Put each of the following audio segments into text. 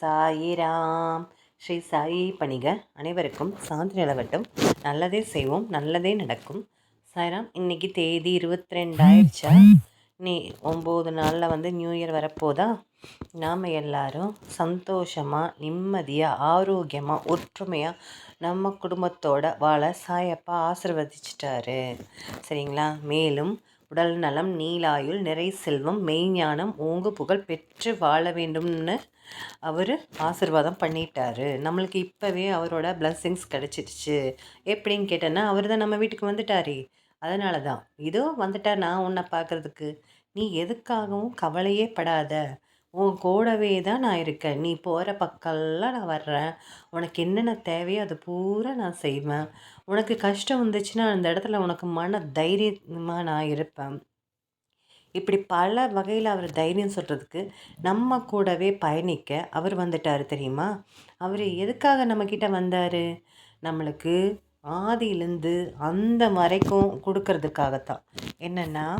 சாயிராம். ஸ்ரீ சாயி பணிக. அனைவருக்கும் சாந்தி நிலவட்டும். நல்லதே செய்வோம். நல்லதே நடக்கும். சாய்ராம் இன்னைக்கு தேதி இருபத்தி ரெண்டாயிடுச்சா நீ ஒம்பது நாளில் வந்து நியூ இயர் வரப்போதா? நாம் எல்லாரும் சந்தோஷமாக நிம்மதியாக ஆரோக்கியமாக ஒற்றுமையாக நம்ம குடும்பத்தோட வாழ சாயப்பா ஆசிர்வதிச்சிட்டாரு. சரிங்களா? மேலும் உடல் நலம் நீலாயுள் நிறை செல்வம் மெய்ஞானம் ஓங்கு புகழ் பெற்று வாழ வேண்டும்னு அவர் ஆசிர்வாதம் பண்ணிட்டாரு. நம்மளுக்கு இப்போவே அவரோட பிளஸ்ஸிங்ஸ் கிடச்சிருச்சு எப்படின்னு கேட்டேன்னா அவர் தான் நம்ம வீட்டுக்கு வந்துட்டாரே. அதனால தான் இதோ வந்துட்டார் நான் உன்னை பார்க்குறதுக்கு. நீ எதுக்காகவும் கவலையே படாத. உன் கூடவே தான் நான் இருக்கேன். நீ போகிற பக்கம்லாம் நான் வர்றேன். உனக்கு என்னென்ன தேவையோ அதை பூரா நான் செய்வேன். உனக்கு கஷ்டம் வந்துச்சுன்னா அந்த இடத்துல உனக்கு மன தைரியமாக நான் இருப்பேன். இப்படி பல வகையில் அவர் தைரியம் சொல்கிறதுக்கு நம்ம கூடவே பயணிக்க அவர் வந்துட்டார் தெரியுமா? அவர் எதுக்காக நம்மக்கிட்ட வந்தார்? நம்மளுக்கு ஆதியிலேருந்து அந்த வரைக்கும் கொடுக்கறதுக்காகத்தான். என்னென்னா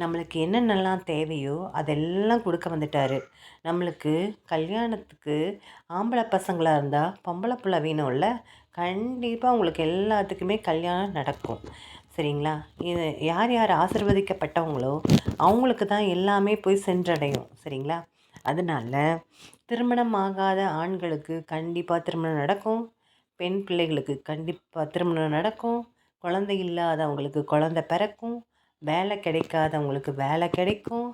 நம்மளுக்கு என்னென்னலாம் தேவையோ அதெல்லாம் கொடுக்க வந்துட்டார். நம்மளுக்கு கல்யாணத்துக்கு ஆம்பளை பசங்களாக இருந்தால் பொம்பளை பிள்ளை வேணும்ல கண்டிப்பாக உங்களுக்கு எல்லாத்துக்குமே கல்யாணம் நடக்கும். சரிங்களா? இது யார் யார் ஆசிர்வதிக்கப்பட்டவங்களோ அவங்களுக்கு தான் எல்லாமே போய் சென்றடையும். சரிங்களா? அதனால் திருமணம் ஆகாத ஆண்களுக்கு கண்டிப்பாக திருமணம் நடக்கும். பெண் பிள்ளைகளுக்கு கண்டிப்பாக திருமணம் நடக்கும். குழந்தை இல்லாதவங்களுக்கு குழந்த பிறக்கும். வேலை கிடைக்காதவங்களுக்கு வேலை கிடைக்கும்.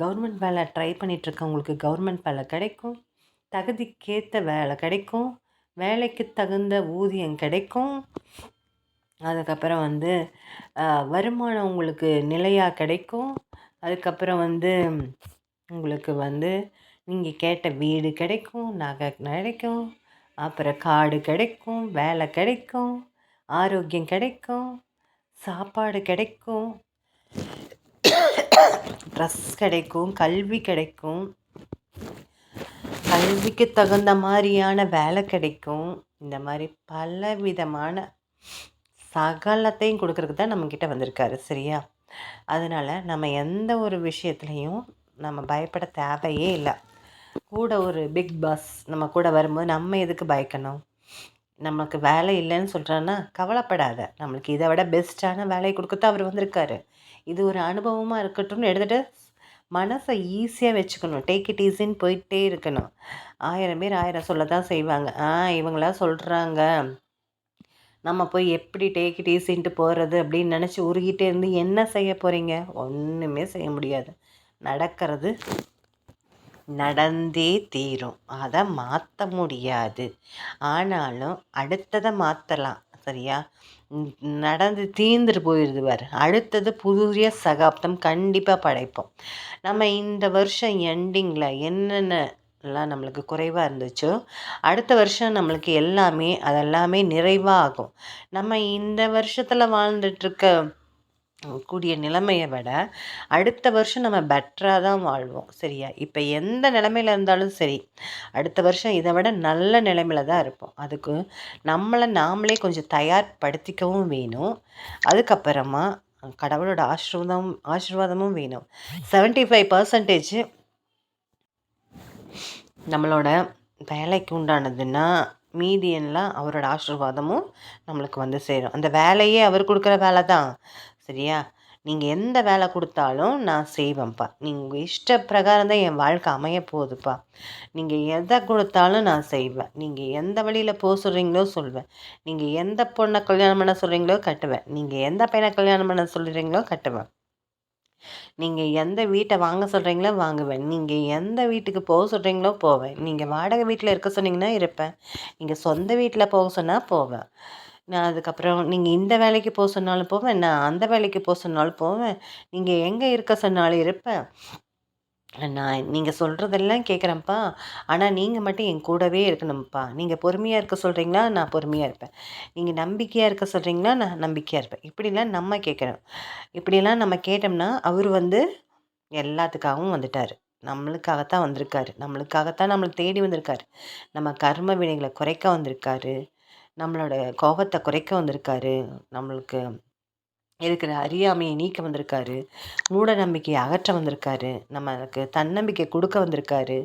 கவர்மெண்ட் வேலை ட்ரை பண்ணிகிட்ருக்கவங்களுக்கு கவர்மெண்ட் வேலை கிடைக்கும். தகுதிக்கேற்ற வேலை கிடைக்கும். வேலைக்கு தகுந்த ஊதியம் கிடைக்கும். அதுக்கப்புறம் வந்து வருமானம் உங்களுக்கு நிலையாக கிடைக்கும். அதுக்கப்புறம் வந்து உங்களுக்கு வந்து நீங்கள் கேட்ட வீடு கிடைக்கும். நகை கிடைக்கும். அப்புறம் காடு கிடைக்கும் வேலை கிடைக்கும் ஆரோக்கியம் கிடைக்கும் சாப்பாடு கிடைக்கும் ட்ரெஸ் கிடைக்கும் கல்வி கிடைக்கும் கல்விக்கு தகுந்த மாதிரியான வேலை கிடைக்கும். இந்த மாதிரி பல விதமான சகலத்தையும் கொடுக்கறதுக்கு தான் நம்மக்கிட்ட வந்திருக்காரு சரியா? அதனால் நம்ம எந்த ஒரு விஷயத்துலையும் நம்ம பயப்பட தேவையே இல்லை. கூட ஒரு பிக் பாஸ் நம்ம கூட வரும்போது நம்ம எதுக்கு பயக்கணும்? நமக்கு வேலை இல்லைன்னு சொல்கிறான்னா கவலைப்படாத. நம்மளுக்கு இதை விட பெஸ்ட்டான வேலையை கொடுக்கத்தான் அவர் வந்திருக்காரு. இது ஒரு அனுபவமாக இருக்கட்டும்னு எடுத்துகிட்டு மனசை ஈஸியாக வச்சுக்கணும். டேக் இட் ஈஸின்னு போயிட்டே இருக்கணும். ஆயிரம் பேர் ஆயிரம் சொல்ல தான் செய்வாங்க. ஆ இவங்களாம் சொல்கிறாங்க நம்ம போய் எப்படி டேக் இட் ஈஸின்ட்டு போகிறது அப்படின்னு நினச்சி உருகிட்டே இருந்து என்ன செய்ய போகிறீங்க ஒன்றுமே செய்ய முடியாது. நடக்கிறது நடந்தே தீரும். அதை மாற்ற முடியாது. ஆனாலும் அடுத்ததை மாற்றலாம் சரியா? நடந்து தீர்ந்துட்டு போயிடுது பாரு. அடுத்தது புதிய சகாப்தம் கண்டிப்பாக படைப்போம். நம்ம இந்த வருஷம் எண்டிங்கில் என்னென்ன எல்லாம் நம்மளுக்கு குறைவாக இருந்துச்சோ அடுத்த வருஷம் நம்மளுக்கு எல்லாமே அதெல்லாமே நிறைவாகும். நம்ம இந்த வருஷத்தில் வாழ்ந்துட்டுருக்க கூடிய நிலைமையை விட அடுத்த வருஷம் நம்ம பெட்டராக தான் வாழ்வோம். சரியா? இப்போ எந்த நிலமையில இருந்தாலும் சரி அடுத்த வருஷம் இதை விட நல்ல நிலமையில தான் இருப்போம். அதுக்கு நம்மளை நாமளே கொஞ்சம் தயார்படுத்திக்கவும் வேணும். அதுக்கப்புறமா கடவுளோட ஆசிர்வாதம் ஆசீர்வாதமும் வேணும். செவன்ட்டி ஃபைவ் பர்சன்டேஜ் நம்மளோட வேலைக்கு உண்டானதுன்னா மீதி எல்லாம் அவரோட ஆசீர்வாதமும் நம்மளுக்கு வந்து சேரும். அந்த வேலையே அவர் கொடுக்குற வேலை தான். சரியா? நீங்கள் எந்த வேலை கொடுத்தாலும் நான் செய்வேன்ப்பா. நீங்கள் இஷ்ட பிரகாரம் தான் என் வாழ்க்கை அமைய போகுதுப்பா. நீங்கள் எதை கொடுத்தாலும் நான் செய்வேன். நீங்கள் எந்த வழியில் போக சொல்கிறீங்களோ சொல்வேன். நீங்கள் எந்த பொண்ணை கல்யாணம் பண்ண சொல்கிறீங்களோ கட்டுவேன். நீங்கள் எந்த பையனை கல்யாணம் பண்ண சொல்கிறீங்களோ கட்டுவேன். நீங்கள் எந்த வீட்டை வாங்க சொல்கிறீங்களோ வாங்குவேன். நீங்கள் எந்த வீட்டுக்கு போக சொல்கிறீங்களோ போவேன். நீங்கள் வாடகை வீட்டில் இருக்க சொன்னீங்கன்னா இருப்பேன். நீங்கள் சொந்த வீட்டில் போக சொன்னால் போவேன். நான் அதுக்கப்புறம் நீங்கள் இந்த வேலைக்கு போக சொன்னாலும் போவேன் நான் அந்த வேலைக்கு போக சொன்னாலும் போவேன். நீங்கள் எங்கே இருக்க சொன்னாலும் இருப்பேன் நான் நீங்கள் சொல்கிறதெல்லாம் கேட்குறேன்ப்பா ஆனால் நீங்கள் மட்டும் என் கூடவே இருக்கணும்ப்பா. நீங்கள் பொறுமையாக இருக்க சொல்கிறீங்களா நான் பொறுமையாக இருப்பேன். நீங்கள் நம்பிக்கையாக இருக்க சொல்கிறீங்களா நான் நம்பிக்கையாக இருப்பேன். இப்படிலாம் நம்ம கேட்குறோம் இப்படிலாம் நம்ம கேட்டோம்னா அவர் வந்து எல்லாத்துக்காகவும் வந்துட்டார். நம்மளுக்காகத்தான் வந்திருக்காரு. நம்மளுக்காகத்தான் நம்மளை தேடி வந்திருக்காரு. நம்ம கர்ம வினைகளை குறைக்க வந்திருக்காரு. நம்மளோட கோபத்தை குறைக்க வந்திருக்காரு. நம்மளுக்கு இருக்கிற அறியாமையை நீக்க வந்திருக்காரு. மூட நம்பிக்கையை அகற்ற வந்திருக்காரு. நம்மளுக்கு தன்னம்பிக்கை கொடுக்க வந்திருக்காரு.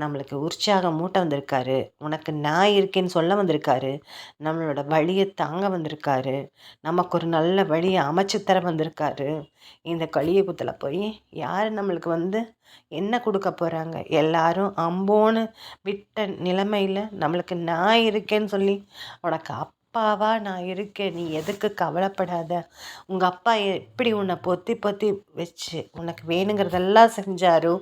நம்மளுக்கு உற்சாகம் மூட்ட வந்திருக்காரு. உனக்கு நான் இருக்கேன்னு சொல்ல வந்திருக்காரு. நம்மளோட வழியை தாங்க வந்திருக்காரு. நமக்கு ஒரு நல்ல வழியை அமைச்சு தர வந்திருக்காரு. இந்த கலியுகத்தில் போய் யார் நம்மளுக்கு வந்து என்ன கொடுக்க போகிறாங்க எல்லாரும் அம்போன்னு விட்ட நிலைமையில் நம்மளுக்கு நான் இருக்கேன்னு சொல்லி உனக்கு அப் அப்பாவாக நான் இருக்கேன். நீ எதுக்கு கவலைப்படாத. உங்கள் அப்பா எப்படி உன்னை பொத்தி பொத்தி வச்சு உனக்கு வேணுங்கிறதெல்லாம் செஞ்சாரோ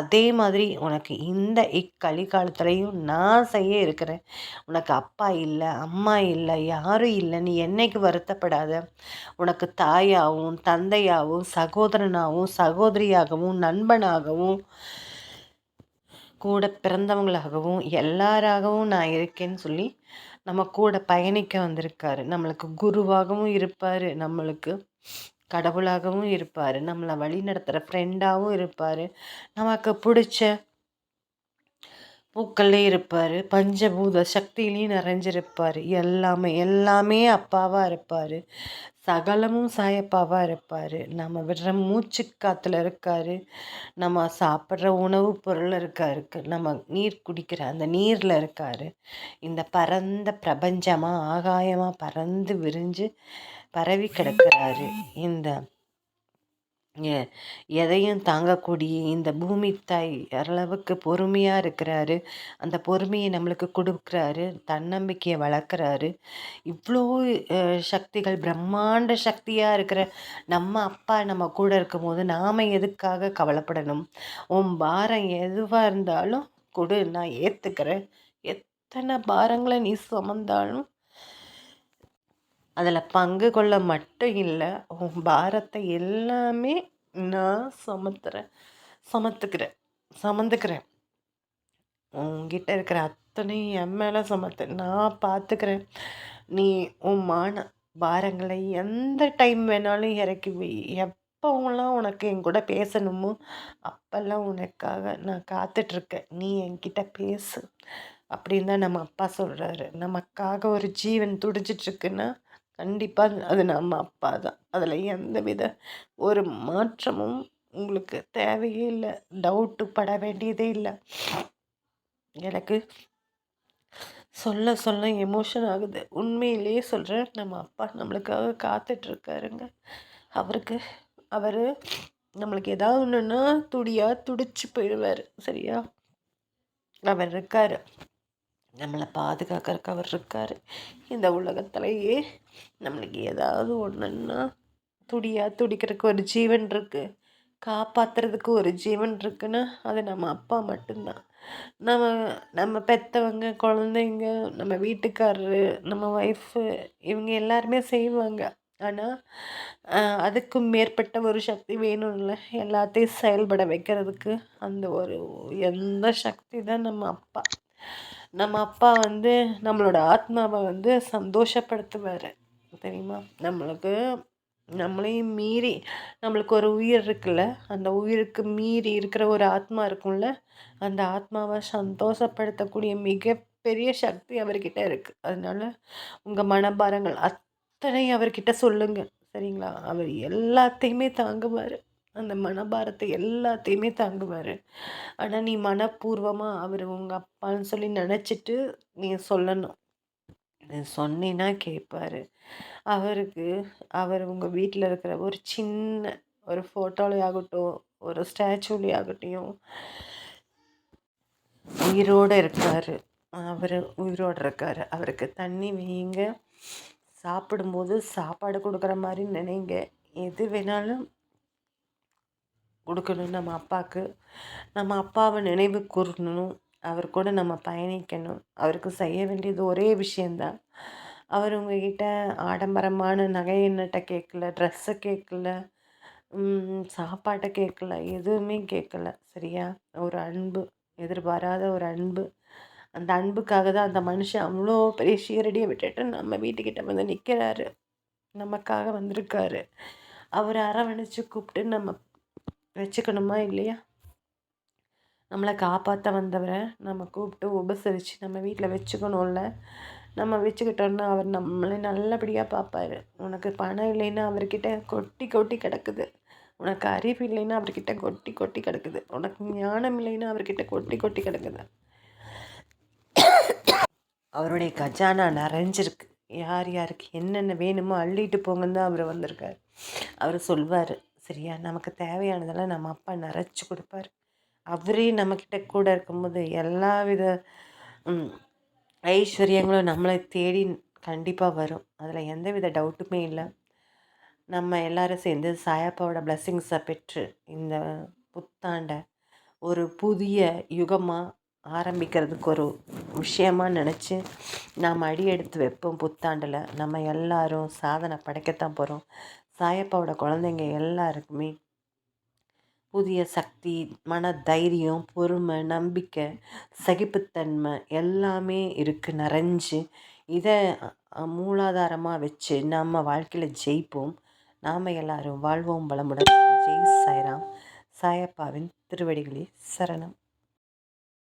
அதே மாதிரி உனக்கு இந்த இக்கலிகாலத்துலேயும் நான் செய்ய இருக்கிறேன். உனக்கு அப்பா இல்லை அம்மா இல்லை யாரும் இல்லை. நீ என்னைக்கு வருத்தப்படாத. உனக்கு தாயாகவும் தந்தையாகவும் சகோதரனாகவும் சகோதரியாகவும் நண்பனாகவும் கூட பிறந்தவங்களாகவும் எல்லாராகவும் நான் இருக்கேன்னு சொல்லி நம்ம கூட பயணிக்க வந்திருக்காரு. நம்மளுக்கு குருவாகவும் இருப்பார். நம்மளுக்கு கடவுளாகவும் இருப்பார். நம்மளை வழி நடத்துகிற ஃப்ரெண்டாகவும் இருப்பார். நமக்கு பிடிச்ச பூக்கள்லேயும் இருப்பார். பஞ்சபூத சக்தியிலையும் நிறைஞ்சிருப்பார். எல்லாமே எல்லாமே அப்பாவாக இருப்பார். சகலமும் சாயப்பாவாக இருப்பார். நம்ம விடுற மூச்சு காற்றுல இருக்கார். நம்ம சாப்பிட்ற உணவுப் பொருள் இருக்காருக்கு நம்ம நீர் குடிக்கிற அந்த நீரில் இருக்கார். இந்த பரந்த பிரபஞ்சமாக ஆகாயமாக பறந்து விரிஞ்சு பரவி கிடக்கிறாரு. இந்த எதையும் தாங்கக்கூடிய இந்த பூமி தாய் அளவுக்கு பொறுமையாக இருக்கிறாரு. அந்த பொறுமையை நம்மளுக்கு கொடுக்குறாரு. தன்னம்பிக்கையை வளர்க்குறாரு. இவ்வளோ சக்திகள் பிரம்மாண்ட சக்தியாக இருக்கிற நம்ம அப்பா நம்ம கூட இருக்கும்போது நாம் எதுக்காக கவலைப்படணும்? உன் பாரம் எதுவாக இருந்தாலும் கொடு நான் ஏற்றுக்கிறேன் எத்தனை பாரங்களை நீ சுமந்தாலும் அதில் பங்கு கொள்ள மட்டும் இல்லை உன் பாரத்தை எல்லாமே நான் சுமத்துறேன். சுமத்துக்கிறேன். சுமந்துக்கிறேன். உங்ககிட்ட இருக்கிற அத்தனையும் என் மேலே சுமத்து. நான் பார்த்துக்கிறேன் நீ உன் மான பாரங்களை எந்த டைம் வேணாலும் இறக்கி வை எப்போலாம் உனக்கு என் கூட பேசணுமோ அப்போல்லாம் உனக்காக நான் காத்துட்ருக்கேன். நீ என்கிட்ட பேசு. அப்படின்னு தான் நம்ம அப்பா சொல்கிறாரு நமக்காக ஒரு ஜீவன் துடிச்சிட்ருக்குன்னா கண்டிப்பாக அது நம்ம அப்பா தான். அதில் எந்த வித ஒரு மாற்றமும் உங்களுக்கு தேவையே இல்லை. டவுட்டு பட வேண்டியதே இல்லை. எனக்கு சொல்ல சொல்ல எமோஷன் ஆகுது. உண்மையிலேயே சொல்கிறேன் நம்ம அப்பா நம்மளுக்காக காத்துட்ருக்காருங்க. அவருக்கு அவர் நம்மளுக்கு ஏதாவது ஒன்றுன்னா துடியாக துடிச்சு போயிடுவார். சரியா? அவர் இருக்கார். நம்மளை பாதுகாக்கிறதுக்கு அவர் இருக்கார். இந்த உலகத்திலேயே நம்மளுக்கு ஏதாவது ஒன்றுன்னா துடியாக துடிக்கிறதுக்கு ஒரு ஜீவன் இருக்குது காப்பாற்றுறதுக்கு ஒரு ஜீவன் இருக்குன்னா அது நம்ம அப்பா மட்டும்தான். நம்ம நம்ம பெற்றவங்க குழந்தைங்க நம்ம வீட்டுக்காரரு நம்ம ஒய்ஃபு இவங்க எல்லாருமே செய்வாங்க. ஆனால் அதுக்கும் மேற்பட்ட ஒரு சக்தி வேணும்ல. எல்லாத்தையும் செயல்பட வைக்கிறதுக்கு அந்த ஒரு எந்த சக்தி தான் நம்ம அப்பா. நம்ம அப்பா வந்து நம்மளோட ஆத்மாவை வந்து சந்தோஷப்படுத்துவார். தெரியுமா? நம்மளுக்கு நம்மளையும் மீறி நம்மளுக்கு ஒரு உயிர் இருக்குல்ல? அந்த உயிருக்கு மீறி இருக்கிற ஒரு ஆத்மா இருக்கும்ல? அந்த ஆத்மாவை சந்தோஷப்படுத்தக்கூடிய மிகப்பெரிய சக்தி அவர்கிட்ட இருக்குது அதனால் உங்கள் மனபாரங்கள் அத்தனை அவர்கிட்ட சொல்லுங்கள் சரிங்களா? அவர் எல்லாத்தையுமே தாங்குவார். அந்த மனபாரத்தை எல்லாத்தையுமே தாங்குவார். ஆனால் நீ மனப்பூர்வமாக அவர் உங்கள் அப்பான்னு சொல்லி நினச்சிட்டு நீ சொல்லணும். நீ சொன்னீன்னா கேட்பார் அவருக்கு அவர் உங்கள் வீட்டில் இருக்கிற ஒரு சின்ன ஒரு ஃபோட்டோலையாகட்டும் ஒரு ஸ்டாச்சுலையாகட்டும் உயிரோடு இருக்கார். அவர் உயிரோடு இருக்கார். அவருக்கு தண்ணி வைங்க சாப்பிடும்போது சாப்பாடு கொடுக்குற மாதிரி நினைங்க. எது வேணாலும் கொடுக்கணும். நம்ம அப்பாவுக்கு நம்ம அப்பாவை நினைவு கூறணும். அவர் கூட நம்ம பயணிக்கணும். அவருக்கு செய்ய வேண்டியது ஒரே விஷயந்தான் அவர் உங்ககிட்ட ஆடம்பரமான நகை என்னட்ட கேட்கல ட்ரெஸ்ஸை கேட்கல சாப்பாட்டை கேட்கல எதுவுமே கேட்கல. சரியா? ஒரு அன்பு எதிர்பாராத ஒரு அன்பு. அந்த அன்புக்காக தான் அந்த மனுஷன் அவ்வளோ பெரிய ஷீரடியை விட்டுட்டு நம்ம வீட்டுக்கிட்ட வந்து நிற்கிறாரு நமக்காக வந்திருக்காரு. அவர் அரவணைச்சு கூப்பிட்டு நம்ம வச்சுக்கணுமா இல்லையா? நம்மளை காப்பாற்ற வந்தவரை நம்ம கூப்பிட்டு உபசரித்து நம்ம வீட்டில் வச்சுக்கணும்ல. நம்ம வச்சுக்கிட்டோன்னா அவர் நம்மளை நல்லபடியாக பார்ப்பாரு உனக்கு பணம் இல்லைன்னா அவர்கிட்ட கொட்டி கொட்டி கிடக்குது. உனக்கு அறிவு இல்லைன்னா அவர்கிட்ட கொட்டி கொட்டி கிடக்குது. உனக்கு ஞானம் இல்லைன்னா அவர்கிட்ட கொட்டி கொட்டி கிடக்குது. அவருடைய கஜானா நிறைஞ்சிருக்கு. யார் யாருக்கு என்னென்ன வேணுமோ அள்ளிட்டு போங்கன்னு தான் அவர் வந்திருக்கார். அவர் சொல்வார் சரியா? நமக்கு தேவையானதெல்லாம் நம்ம அப்பா நிறைச்சி கொடுப்பார். அவரே நம்மக்கிட்ட கூட இருக்கும்போது எல்லா வித ஐஸ்வர்யங்களும் நம்மளை தேடி கண்டிப்பாக வரும். அதில் எந்த வித டவுட்டுமே இல்லை. நம்ம எல்லாரும் சேர்ந்து சாயப்பாவோட பிளெஸ்ஸிங்ஸை பெற்று இந்த புத்தாண்டை ஒரு புதிய யுகமாக ஆரம்பிக்கிறதுக்கு ஒரு விஷயமா நினச்சி நாம் அடி எடுத்து வைப்போம் புத்தாண்டில். நம்ம எல்லாரும் சாதனை படைக்கத்தான் போகிறோம் சாயப்பாவோட குழந்தைங்க எல்லாருக்குமே புதிய சக்தி மன தைரியம் பொறுமை நம்பிக்கை சகிப்புத்தன்மை எல்லாமே இருக்குது நிறைஞ்சு இதை மூலாதாரமாக வச்சு நம்ம வாழ்க்கையில் ஜெயிப்போம். நாம் எல்லாரும் வாழ்வோம் வளமுடன் ஜெய் சாய்ராம். சாயப்பாவின் திருவடிகளே சரணம்.